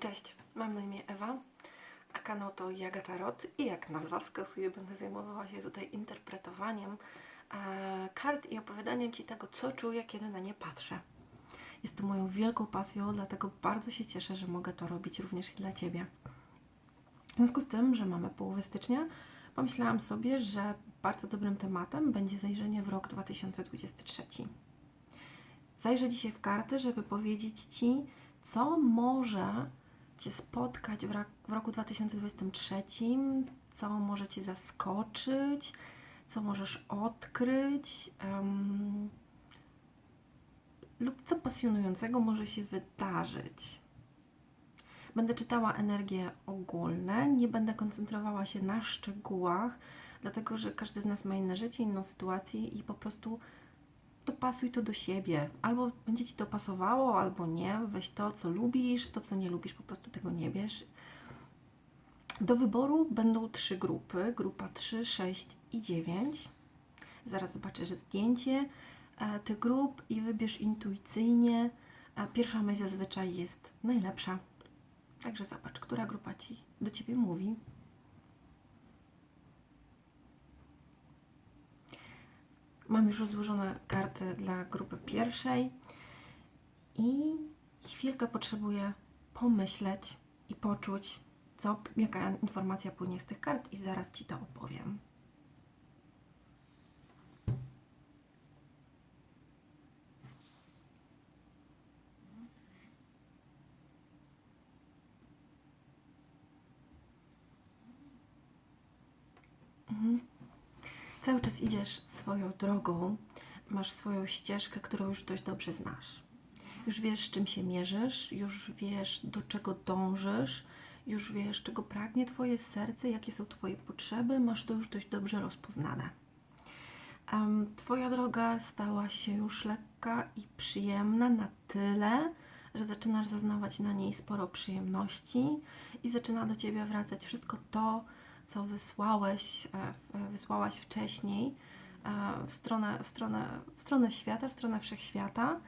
Cześć, mam na imię Ewa, a kanał to Jaga Tarot i jak nazwa wskazuje, będę zajmowała się tutaj interpretowaniem e, kart i opowiadaniem Ci tego, co czuję, kiedy na nie patrzę. Jest to moją wielką pasją, dlatego bardzo się cieszę, że mogę to robić również i dla Ciebie. W związku z tym, że mamy połowę stycznia, pomyślałam sobie, że bardzo dobrym tematem będzie zajrzenie w rok 2023. Zajrzę dzisiaj w karty, żeby powiedzieć Ci, co może Cię spotkać w, roku 2023, co może Cię zaskoczyć, co możesz odkryć, em, lub co pasjonującego może się wydarzyć. Będę czytała energie ogólne, nie będę koncentrowała się na szczegółach, dlatego że każdy z nas ma inne życie, inną sytuację i po prostu dopasuj to do siebie. Albo będzie Ci to pasowało, albo nie. Weź to, co lubisz, to, co nie lubisz, po prostu tego nie bierz. Do wyboru będą trzy grupy. Grupa 3, 6 i 9. Zaraz zobaczysz zdjęcie e, tych grup i wybierz intuicyjnie. A pierwsza myśl zazwyczaj jest najlepsza. Także zobacz, która grupa Ci do Ciebie mówi. Mam już rozłożone karty dla grupy pierwszej i chwilkę potrzebuję pomyśleć i poczuć, co, jaka informacja płynie z tych kart i zaraz Ci to opowiem. Cały czas idziesz swoją drogą, masz swoją ścieżkę, którą już dość dobrze znasz. Już wiesz, czym się mierzysz, już wiesz, do czego dążysz, już wiesz, czego pragnie Twoje serce, jakie są Twoje potrzeby, masz to już dość dobrze rozpoznane. Em, Twoja droga stała się już lekka i przyjemna na tyle, że zaczynasz zaznawać na niej sporo przyjemności i zaczyna do Ciebie wracać wszystko to, co wysłałeś, e, w- wysłałaś wcześniej e, w stronę, w, stronę, w stronę świata, w stronę wszechświata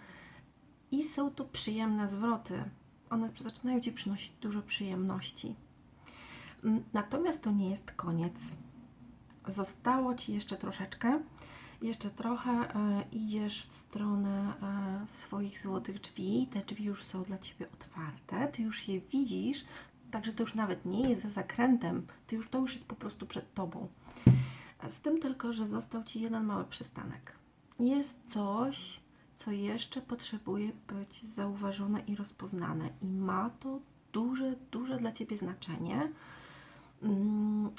i są to przyjemne zwroty. One zaczynają Ci przynosić dużo przyjemności. Natomiast to nie jest koniec. Zostało Ci jeszcze troszeczkę. Jeszcze trochę e, idziesz w stronę e, swoich złotych drzwi. Te drzwi już są dla Ciebie otwarte. Ty już je widzisz, także to już nawet nie jest za zakrętem. Ty już, to już jest po prostu przed Tobą. Z tym tylko, że został Ci jeden mały przystanek. Jest coś, co jeszcze potrzebuje być zauważone i rozpoznane, i ma to duże, duże dla Ciebie znaczenie. Mm,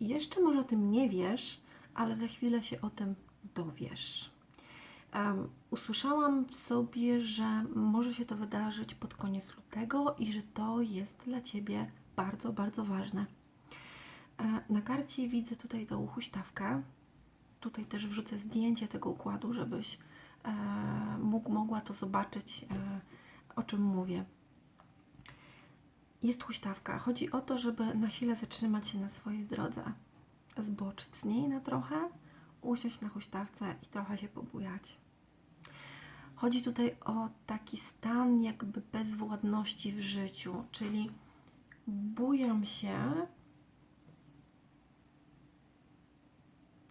jeszcze może o tym nie wiesz, ale za chwilę się o tym dowiesz. Em, usłyszałam w sobie, że może się to wydarzyć pod koniec lutego i że to jest dla Ciebie bardzo, bardzo ważne. E, Na karcie widzę tutaj tą huśtawkę. Tutaj też wrzucę zdjęcie tego układu, żebyś e, mógł, mogła to zobaczyć, e, o czym mówię. Jest huśtawka. Chodzi o to, żeby na chwilę zatrzymać się na swojej drodze, zboczyć z niej na trochę, usiąść na huśtawce i trochę się pobujać. Chodzi tutaj o taki stan jakby bezwładności w życiu, czyli bujam się,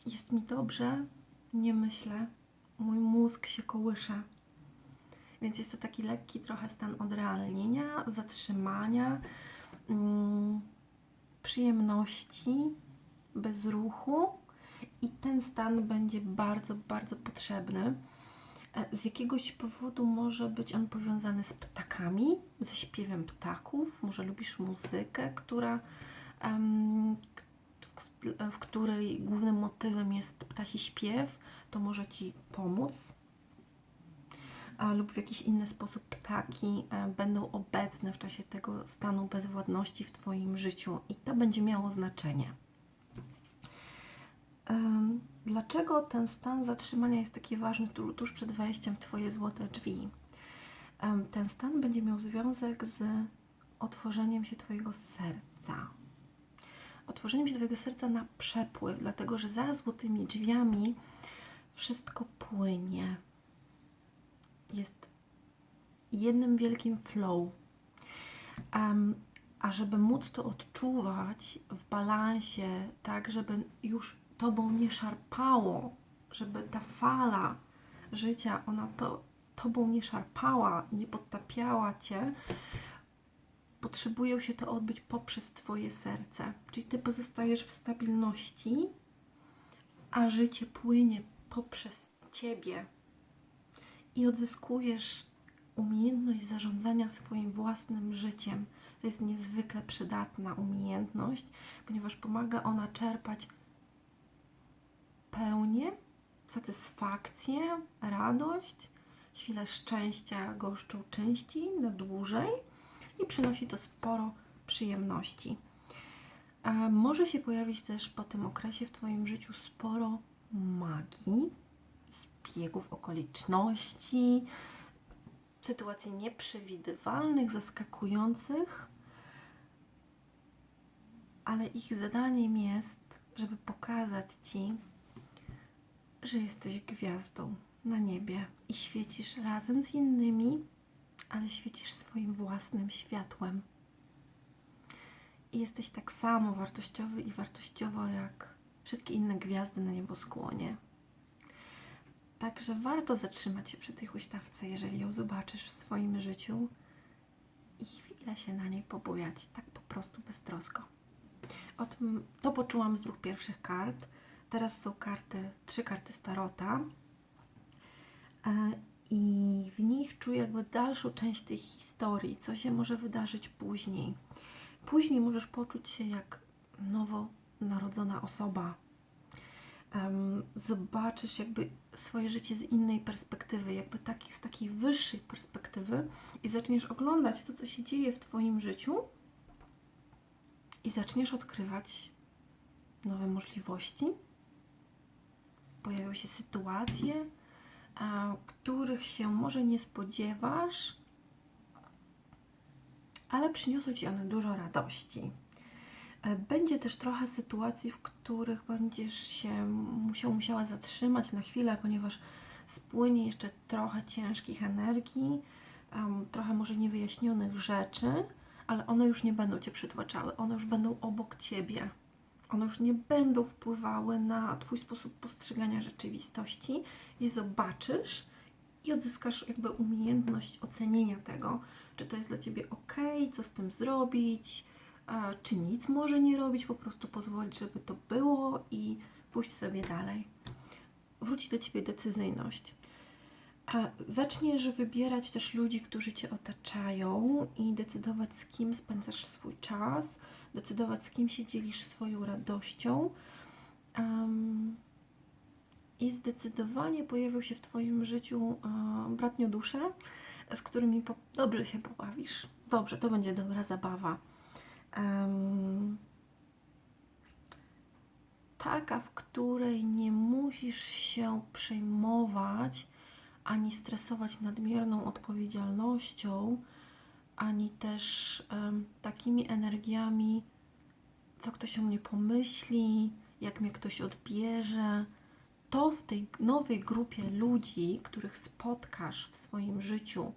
jest mi dobrze, nie myślę, mój mózg się kołysze. Więc jest to taki lekki trochę stan odrealnienia, zatrzymania, mm, przyjemności, bez ruchu i ten stan będzie bardzo, bardzo potrzebny. E, Z jakiegoś powodu może być on powiązany z ptakami, ze śpiewem ptaków. Może lubisz muzykę, która, w, której głównym motywem jest ptasi śpiew, to może Ci pomóc. Lub w jakiś inny sposób ptaki e, będą obecne w czasie tego stanu bezwładności w Twoim życiu i to będzie miało znaczenie. Dlaczego ten stan zatrzymania jest taki ważny tu, tuż przed wejściem w Twoje złote drzwi? Ten stan będzie miał związek z otworzeniem się Twojego serca. Otworzeniem się Twojego serca na przepływ, dlatego że za złotymi drzwiami wszystko płynie. Jest jednym wielkim flow. A żeby móc to odczuwać w balansie, tak, żeby już tobą nie szarpało, żeby ta fala życia, ona to tobą nie szarpała, nie podtapiała cię, potrzebują się to odbyć poprzez twoje serce. Czyli ty pozostajesz w stabilności, a życie płynie poprzez ciebie i odzyskujesz umiejętność zarządzania swoim własnym życiem. To jest niezwykle przydatna umiejętność, ponieważ pomaga ona czerpać pełnię, satysfakcję, radość, chwile szczęścia goszczą częściej, na dłużej i przynosi to sporo przyjemności. A może się pojawić też po tym okresie w Twoim życiu sporo magii, zbiegów okoliczności, sytuacji nieprzewidywalnych, zaskakujących, ale ich zadaniem jest, żeby pokazać Ci, że jesteś gwiazdą na niebie i świecisz razem z innymi, ale świecisz swoim własnym światłem. I jesteś tak samo wartościowy i wartościowa jak wszystkie inne gwiazdy na nieboskłonie. Także warto zatrzymać się przy tej huśtawce, jeżeli ją zobaczysz w swoim życiu i chwilę się na niej pobujać, tak po prostu beztrosko. O tym, to poczułam z dwóch pierwszych kart. Teraz są karty, trzy karty Starota e, i w nich czuję jakby dalszą część tej historii, co się może wydarzyć później. Później możesz poczuć się jak nowo narodzona osoba. Zobaczysz jakby swoje życie z innej perspektywy, jakby tak, z takiej wyższej perspektywy i zaczniesz oglądać to, co się dzieje w Twoim życiu i zaczniesz odkrywać nowe możliwości. Pojawią się sytuacje, których się może nie spodziewasz, ale przyniosą Ci one dużo radości. E, Będzie też trochę sytuacji, w których będziesz się musiał, musiała zatrzymać na chwilę, ponieważ spłynie jeszcze trochę ciężkich energii, trochę może niewyjaśnionych rzeczy, ale one już nie będą Cię przytłaczały, one już będą obok Ciebie. One już nie będą wpływały na Twój sposób postrzegania rzeczywistości i zobaczysz i odzyskasz jakby umiejętność ocenienia tego, czy to jest dla Ciebie ok, co z tym zrobić, a czy nic może nie robić, po prostu pozwolić, żeby to było i pójść sobie dalej. Wróci do Ciebie decyzyjność. A zaczniesz wybierać też ludzi, którzy Cię otaczają i decydować, z kim spędzasz swój czas, decydować, z kim się dzielisz swoją radością. Em, I zdecydowanie pojawią się w Twoim życiu e, bratniodusze, z którymi dobrze się pobawisz. Dobrze, to będzie dobra zabawa. Em, taka, w której nie musisz się przejmować ani stresować nadmierną odpowiedzialnością, ani też em, takimi energiami, co ktoś o mnie pomyśli, jak mnie ktoś odbierze. To w tej nowej grupie ludzi, których spotkasz w swoim życiu,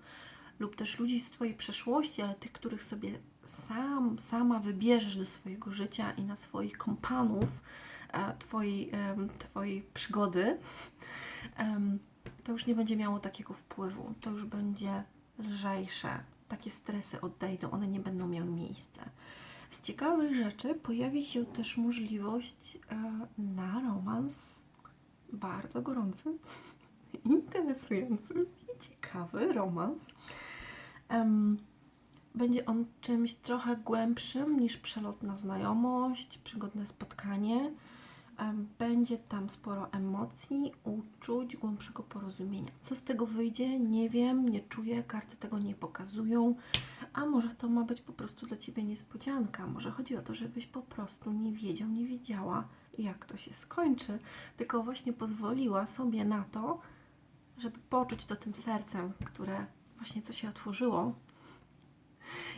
lub też ludzi z Twojej przeszłości, ale tych, których sobie sam, sama wybierzesz do swojego życia i na swoich kompanów e, twojej, em, twojej przygody, em, to już nie będzie miało takiego wpływu. To już będzie lżejsze. Takie stresy odejdą, one nie będą miały miejsca. Z ciekawych rzeczy pojawi się też możliwość e, na romans bardzo gorący, interesujący i ciekawy romans. Będzie on czymś trochę głębszym niż przelotna znajomość, przygodne spotkanie. Będzie tam sporo emocji, uczuć, głębszego porozumienia. Co z tego wyjdzie, nie wiem, nie czuję, karty tego nie pokazują. A może to ma być po prostu dla Ciebie niespodzianka. Może chodzi o to, żebyś po prostu nie wiedział, nie wiedziała, jak to się skończy, tylko właśnie pozwoliła sobie na to, żeby poczuć to tym sercem, które właśnie co się otworzyło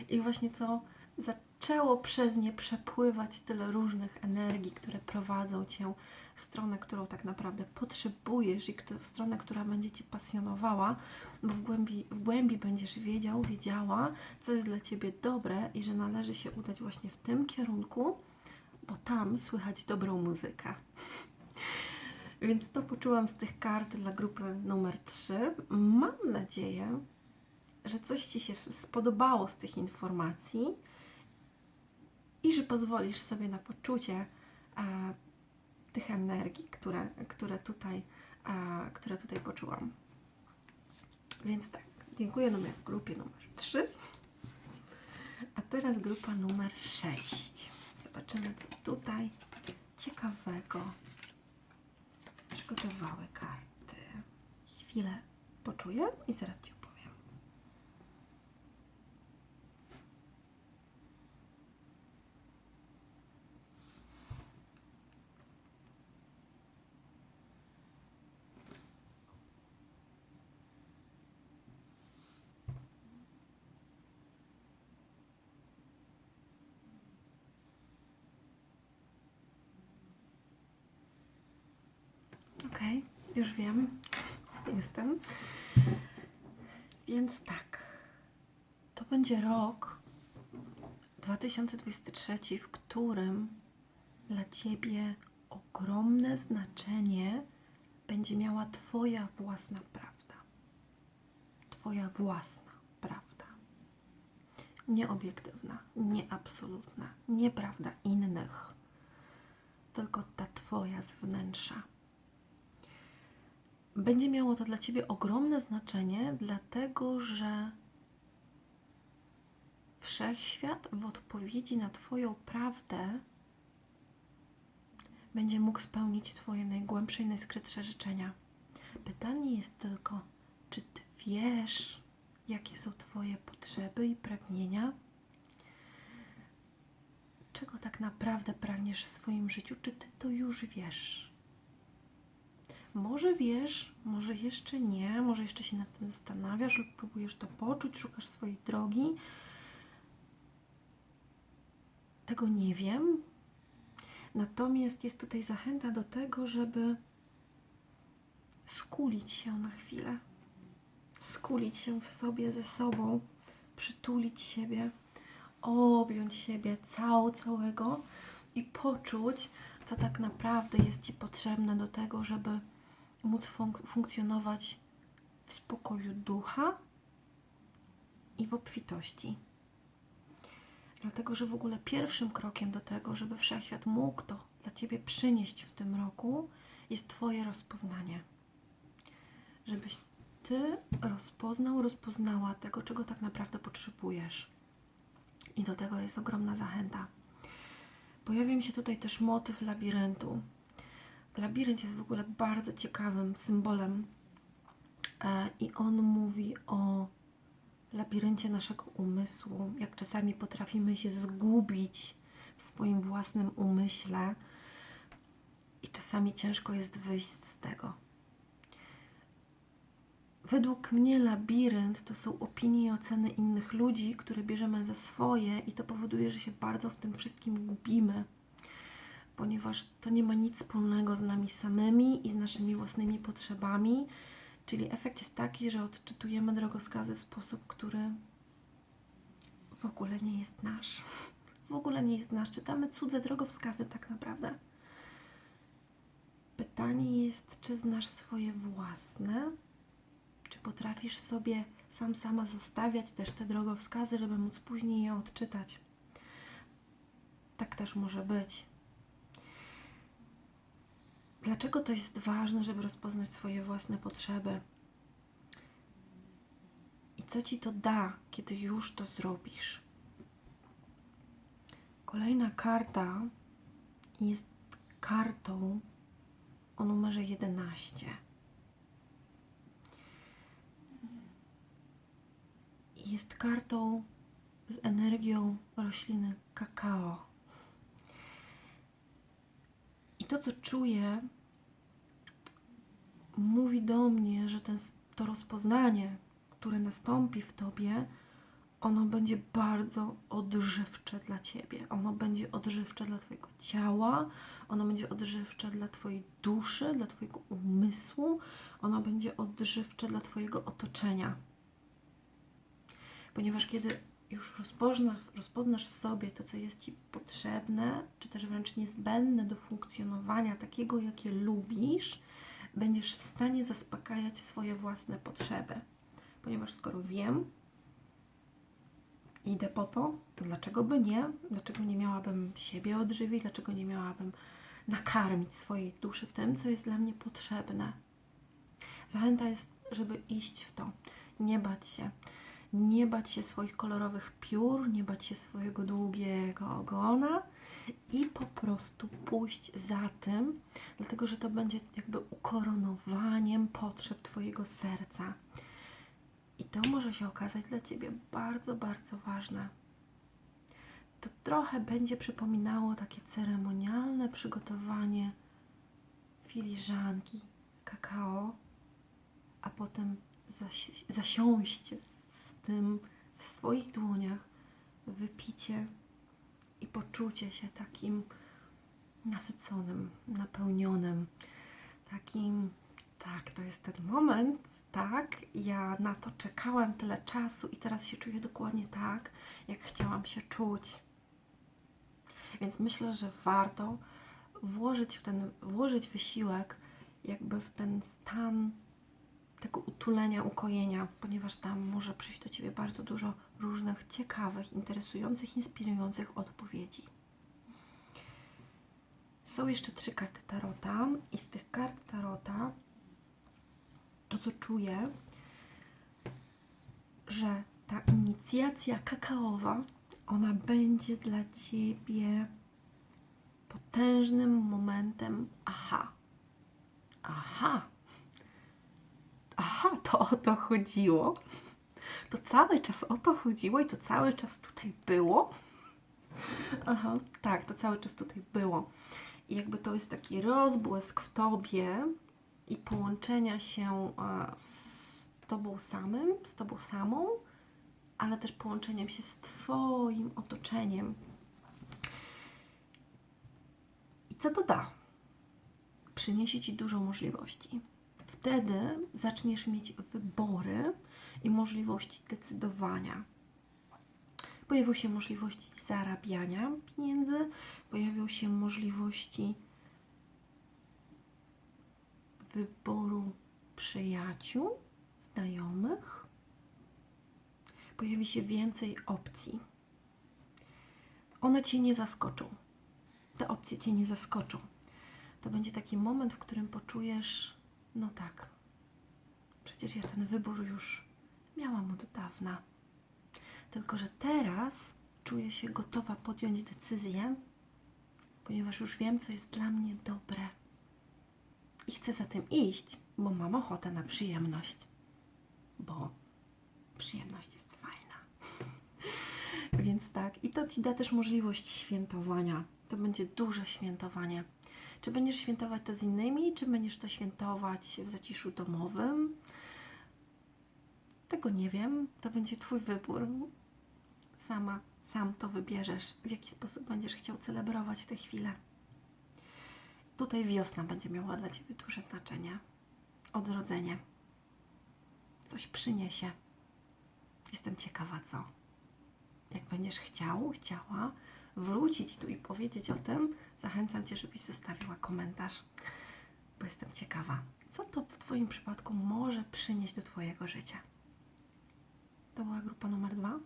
i właśnie co zaczęło przez nie przepływać tyle różnych energii, które prowadzą cię w stronę, którą tak naprawdę potrzebujesz i w stronę, która będzie cię pasjonowała, bo w głębi, w głębi będziesz wiedział, wiedziała, co jest dla ciebie dobre i że należy się udać właśnie w tym kierunku, bo tam słychać dobrą muzykę. Więc to poczułam z tych kart dla grupy numer 3. Mam nadzieję, że coś Ci się spodobało z tych informacji i że pozwolisz sobie na poczucie e, tych energii, które, które, tutaj, e, które tutaj poczułam. Więc tak, dziękuję numer w grupie numer 3. A teraz grupa numer 6. Zobaczymy, co tutaj ciekawego przygotowały karty. Chwilę poczuję i zaraz Ci Okej, już wiem. Jestem. Więc tak. To będzie rok 2023, w którym dla Ciebie ogromne znaczenie będzie miała Twoja własna prawda. Twoja własna prawda. Nie obiektywna, nie absolutna, nie prawda innych, tylko ta Twoja z wnętrza będzie miało to dla Ciebie ogromne znaczenie, dlatego że wszechświat w odpowiedzi na Twoją prawdę będzie mógł spełnić Twoje najgłębsze i najskrytsze życzenia. Pytanie jest tylko, czy Ty wiesz, jakie są Twoje potrzeby i pragnienia? Czego tak naprawdę pragniesz w swoim życiu? Czy Ty to już wiesz? Może wiesz, może jeszcze nie, może jeszcze się nad tym zastanawiasz lub próbujesz to poczuć, szukasz swojej drogi. Tego nie wiem. Natomiast jest tutaj zachęta do tego, żeby skulić się na chwilę. Skulić się w sobie ze sobą, przytulić siebie, objąć siebie całą, całego i poczuć, co tak naprawdę jest Ci potrzebne do tego, żeby móc funk- funkcjonować w spokoju ducha i w obfitości. Dlatego, że w ogóle pierwszym krokiem do tego, żeby wszechświat mógł to dla Ciebie przynieść w tym roku, jest Twoje rozpoznanie. Żebyś Ty rozpoznał, rozpoznała tego, czego tak naprawdę potrzebujesz. I do tego jest ogromna zachęta. Pojawi mi się tutaj też motyw labiryntu. Labirynt jest w ogóle bardzo ciekawym symbolem e, i on mówi o labiryncie naszego umysłu, jak czasami potrafimy się zgubić w swoim własnym umyśle i czasami ciężko jest wyjść z tego. Według mnie labirynt to są opinie i oceny innych ludzi, które bierzemy za swoje i to powoduje, że się bardzo w tym wszystkim gubimy ponieważ to nie ma nic wspólnego z nami samymi i z naszymi własnymi potrzebami. Czyli efekt jest taki, że odczytujemy drogowskazy w sposób, który w ogóle nie jest nasz. W ogóle nie jest nasz. Czytamy cudze drogowskazy tak naprawdę. Pytanie jest, czy znasz swoje własne? Czy potrafisz sobie sam sama zostawiać też te drogowskazy, żeby móc później je odczytać? Tak też może być. Dlaczego to jest ważne, żeby rozpoznać swoje własne potrzeby? I co ci to da, kiedy już to zrobisz? Kolejna karta jest kartą o numerze 11. Jest kartą z energią rośliny kakao. I to, co czuję, mówi do mnie, że ten, to rozpoznanie, które nastąpi w tobie, ono będzie bardzo odżywcze dla ciebie. Ono będzie odżywcze dla twojego ciała, ono będzie odżywcze dla twojej duszy, dla twojego umysłu, ono będzie odżywcze dla twojego otoczenia. Ponieważ kiedy już rozpoznasz, rozpoznasz w sobie to, co jest ci potrzebne, czy też wręcz niezbędne do funkcjonowania takiego, jakie lubisz, będziesz w stanie zaspokajać swoje własne potrzeby. Ponieważ skoro wiem, idę po to, dlaczego by nie? Dlaczego nie miałabym siebie odżywić? Dlaczego nie miałabym nakarmić swojej duszy tym, co jest dla mnie potrzebne? Zachęta jest, żeby iść w to, nie bać się. Nie bać się swoich kolorowych piór, nie bać się swojego długiego ogona i po prostu pójść za tym, dlatego że to będzie jakby ukoronowaniem potrzeb Twojego serca. I to może się okazać dla Ciebie bardzo, bardzo ważne. To trochę będzie przypominało takie ceremonialne przygotowanie filiżanki kakao, a potem zasi zasiąście z tym w swoich dłoniach, wypicie i poczucie się takim nasyconym, napełnionym, takim, tak, to jest ten moment, tak, ja na to czekałam tyle czasu i teraz się czuję dokładnie tak, jak chciałam się czuć. Więc myślę, że warto włożyć w ten, włożyć wysiłek jakby w ten stan tego utulenia, ukojenia, ponieważ tam może przyjść do Ciebie bardzo dużo różnych ciekawych, interesujących, inspirujących odpowiedzi. Są jeszcze trzy karty Tarota i z tych kart Tarota to, co czuję, że ta inicjacja kakaowa, ona będzie dla Ciebie potężnym momentem aha. Aha. Aha, to o to chodziło. To cały czas o to chodziło i to cały czas tutaj było. Aha, tak, to cały czas tutaj było. I jakby to jest taki rozbłysk w tobie i połączenia się z tobą samym, z tobą samą, ale też połączeniem się z twoim otoczeniem. I co to da? Przyniesie ci dużo możliwości. Wtedy zaczniesz mieć wybory i możliwości decydowania. Pojawią się możliwości zarabiania pieniędzy, pojawią się możliwości wyboru przyjaciół, znajomych. Pojawi się więcej opcji. One cię nie zaskoczą. Te opcje cię nie zaskoczą. To będzie taki moment, w którym poczujesz, no tak, przecież ja ten wybór już miałam od dawna. Tylko, że teraz czuję się gotowa podjąć decyzję, ponieważ już wiem, co jest dla mnie dobre. I chcę za tym iść, bo mam ochotę na przyjemność. Bo przyjemność jest fajna. Więc tak, i to Ci da też możliwość świętowania. To będzie duże świętowanie. Czy będziesz świętować to z innymi, czy będziesz to świętować w zaciszu domowym? Tego nie wiem. To będzie Twój wybór. Sama, sam to wybierzesz, w jaki sposób będziesz chciał celebrować tę chwilę. Tutaj wiosna będzie miała dla Ciebie duże znaczenie. Odrodzenie. Coś przyniesie. Jestem ciekawa, co. Jak będziesz chciał, chciała wrócić tu i powiedzieć o tym, zachęcam Cię, żebyś zostawiła komentarz, bo jestem ciekawa, co to w Twoim przypadku może przynieść do Twojego życia. To była grupa numer dwa,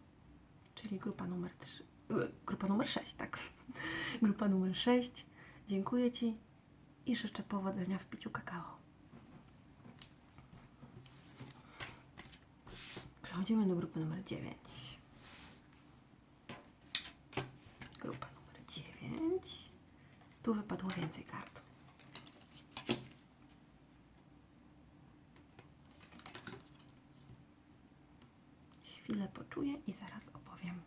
czyli grupa numer trzy, grupa numer sześć, tak. Grupa numer sześć. Dziękuję Ci i życzę powodzenia w piciu kakao. Przechodzimy do grupy numer 9. Grupa numer 9. Tu wypadło więcej kart. Chwilę poczuję i zaraz opowiem.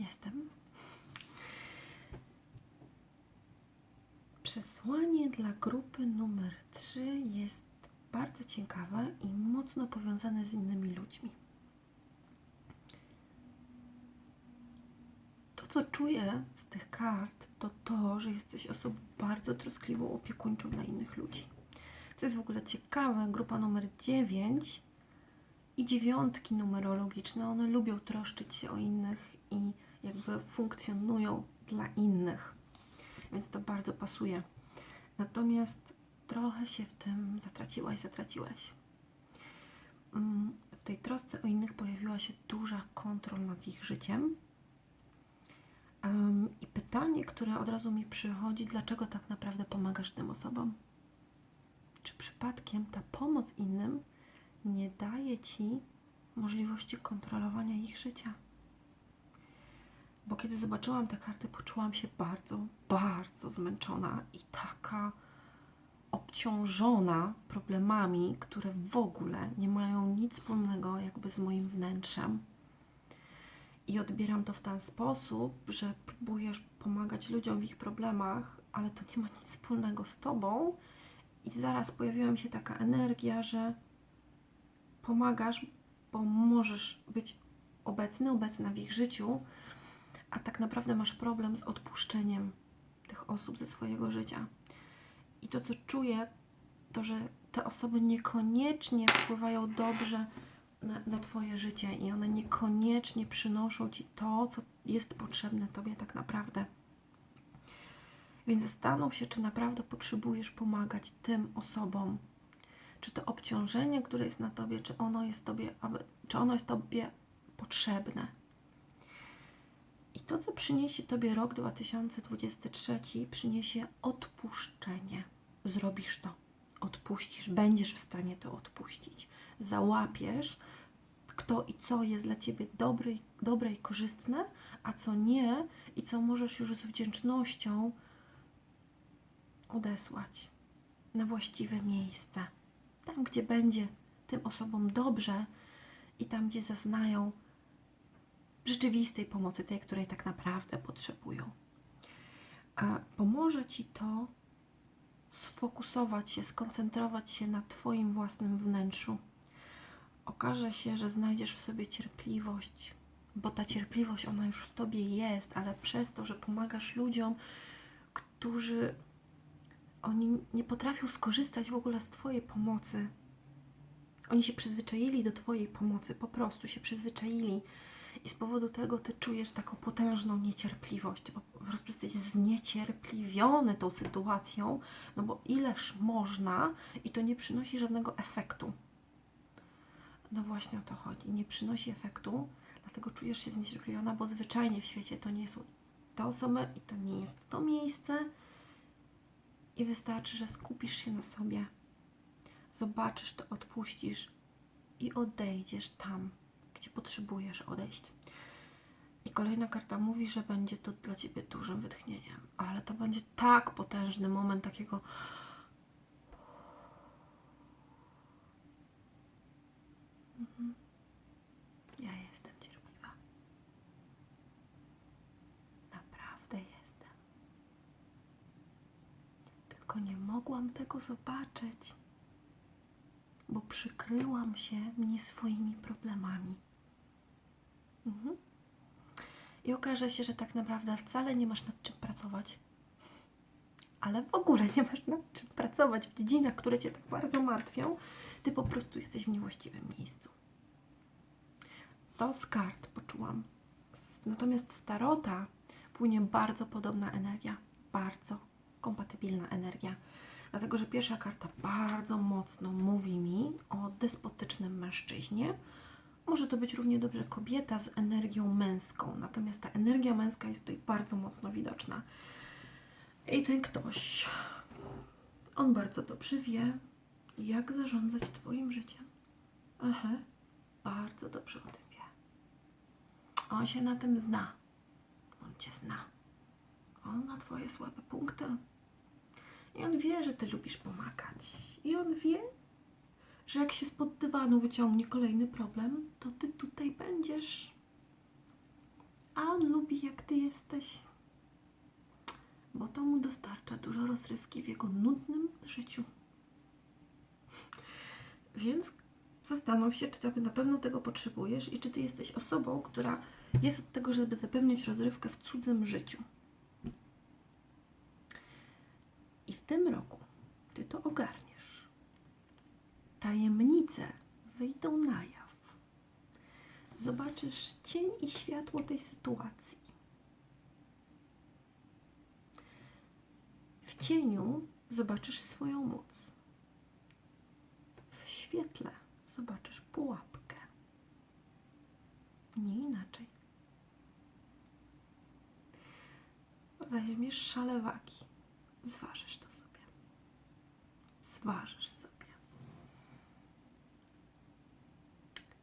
Jestem. Przesłanie dla grupy numer 3 jest bardzo ciekawe i mocno powiązane z innymi ludźmi. To, co czuję z tych kart, to to, że jesteś osobą bardzo troskliwą, opiekuńczą dla innych ludzi. Co jest w ogóle ciekawe, grupa numer 9 i dziewiątki numerologiczne, one lubią troszczyć się o innych i jakby funkcjonują dla innych. Więc to bardzo pasuje. Natomiast trochę się w tym zatraciłaś, zatraciłeś. Mm, W tej trosce o innych pojawiła się duża kontrol nad ich życiem. Em, I pytanie, które od razu mi przychodzi, dlaczego tak naprawdę pomagasz tym osobom? Czy przypadkiem ta pomoc innym nie daje ci możliwości kontrolowania ich życia? Bo kiedy zobaczyłam te karty, poczułam się bardzo, bardzo zmęczona i taka obciążona problemami, które w ogóle nie mają nic wspólnego jakby z moim wnętrzem. I odbieram to w ten sposób, że próbujesz pomagać ludziom w ich problemach, ale to nie ma nic wspólnego z tobą. I zaraz pojawiła mi się taka energia, że pomagasz, bo możesz być obecny, obecna w ich życiu, a tak naprawdę masz problem z odpuszczeniem tych osób ze swojego życia. I to, co czuję, to, że te osoby niekoniecznie wpływają dobrze na, na Twoje życie i one niekoniecznie przynoszą Ci to, co jest potrzebne Tobie tak naprawdę. Więc zastanów się, czy naprawdę potrzebujesz pomagać tym osobom. Czy to obciążenie, które jest na Tobie, czy ono jest Tobie, aby, czy ono jest Tobie potrzebne. I to, co przyniesie Tobie rok 2023, przyniesie odpuszczenie. Zrobisz to, odpuścisz, będziesz w stanie to odpuścić. Załapiesz, kto i co jest dla Ciebie dobre, dobre i korzystne, a co nie, i co możesz już z wdzięcznością odesłać na właściwe miejsce. Tam, gdzie będzie tym osobom dobrze i tam, gdzie zaznają rzeczywistej pomocy, tej, której tak naprawdę potrzebują. A pomoże Ci to sfokusować się, skoncentrować się na Twoim własnym wnętrzu. Okaże się, że znajdziesz w sobie cierpliwość, bo ta cierpliwość, ona już w Tobie jest, ale przez to, że pomagasz ludziom, którzy oni nie potrafią skorzystać w ogóle z Twojej pomocy. Oni się przyzwyczaili do Twojej pomocy, po prostu się przyzwyczaili. I z powodu tego Ty czujesz taką potężną niecierpliwość, bo po prostu jesteś zniecierpliwiony tą sytuacją, no bo ileż można i to nie przynosi żadnego efektu. No właśnie o to chodzi. Nie przynosi efektu, dlatego czujesz się zniecierpliwiona, bo zwyczajnie w świecie to nie są te osoby i to nie jest to miejsce. I wystarczy, że skupisz się na sobie, zobaczysz to, odpuścisz i odejdziesz tam, gdzie potrzebujesz odejść. I kolejna karta mówi, że będzie to dla ciebie dużym wytchnieniem, ale to będzie tak potężny moment takiego. Mhm. Ja jestem cierpliwa. Naprawdę jestem. Tylko nie mogłam tego zobaczyć, bo przykryłam się nie swoimi problemami. Mhm. I okaże się, że tak naprawdę wcale nie masz nad czym pracować. Ale w ogóle nie masz nad czym pracować w dziedzinach, które cię tak bardzo martwią. Ty po prostu jesteś w niewłaściwym miejscu. To z kart poczułam. Natomiast z tarota płynie bardzo podobna energia. Bardzo kompatybilna energia. Dlatego, że pierwsza karta bardzo mocno mówi mi o despotycznym mężczyźnie. Może to być równie dobrze kobieta z energią męską, natomiast ta energia męska jest tutaj bardzo mocno widoczna. I ten ktoś, on bardzo dobrze wie, jak zarządzać Twoim życiem. Aha, bardzo dobrze o tym wie. On się na tym zna. On Cię zna. On zna Twoje słabe punkty. I on wie, że Ty lubisz pomagać. I on wie, że jak się spod dywanu wyciągnie kolejny problem, to Ty tutaj będziesz. a on lubi jak ty jesteś, bo to mu dostarcza dużo rozrywki w jego nudnym życiu. Więc zastanów się, czy ty na pewno tego potrzebujesz i czy ty jesteś osobą, która jest od tego, żeby zapewniać rozrywkę w cudzym życiu. I w tym roku ty to ogarniesz. Tajemnice wyjdą na jaw. Zobaczysz cień i światło tej sytuacji. W cieniu zobaczysz swoją moc. W świetle zobaczysz pułapkę. Nie inaczej. Weźmiesz szale wagi. Zważysz to sobie. Zważysz sobie.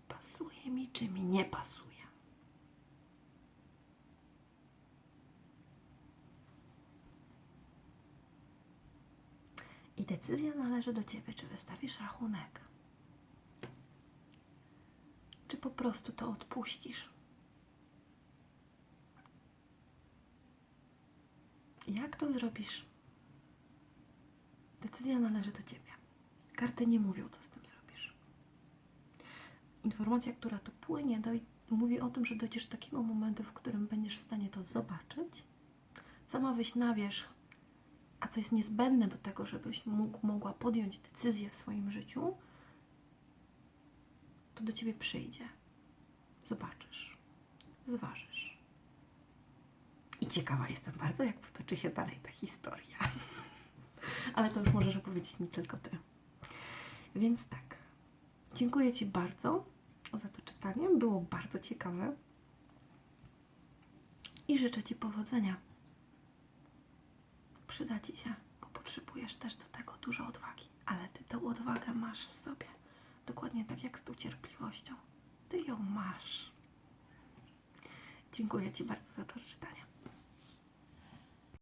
Pasuje mi, czy mi nie pasuje. I decyzja należy do ciebie, czy wystawisz rachunek, czy po prostu to odpuścisz. Jak to zrobisz? Decyzja należy do ciebie. Karty nie mówią, co z tym zrobisz. Informacja, która tu płynie, mówi o tym, że dojdziesz do takiego momentu, w którym będziesz w stanie to zobaczyć, sama wyjść na wierzch, a co jest niezbędne do tego, żebyś mógł, mogła podjąć decyzję w swoim życiu, to do ciebie przyjdzie. Zobaczysz, zważysz. I ciekawa jestem bardzo, jak potoczy się dalej ta historia. Ale to już możesz opowiedzieć mi tylko ty. Więc tak. Dziękuję Ci bardzo za to czytanie. Było bardzo ciekawe. I życzę Ci powodzenia. Przyda Ci się, bo potrzebujesz też do tego dużo odwagi. Ale Ty tę odwagę masz w sobie. Dokładnie tak jak z tą cierpliwością. Ty ją masz. Dziękuję Ci bardzo za to czytanie.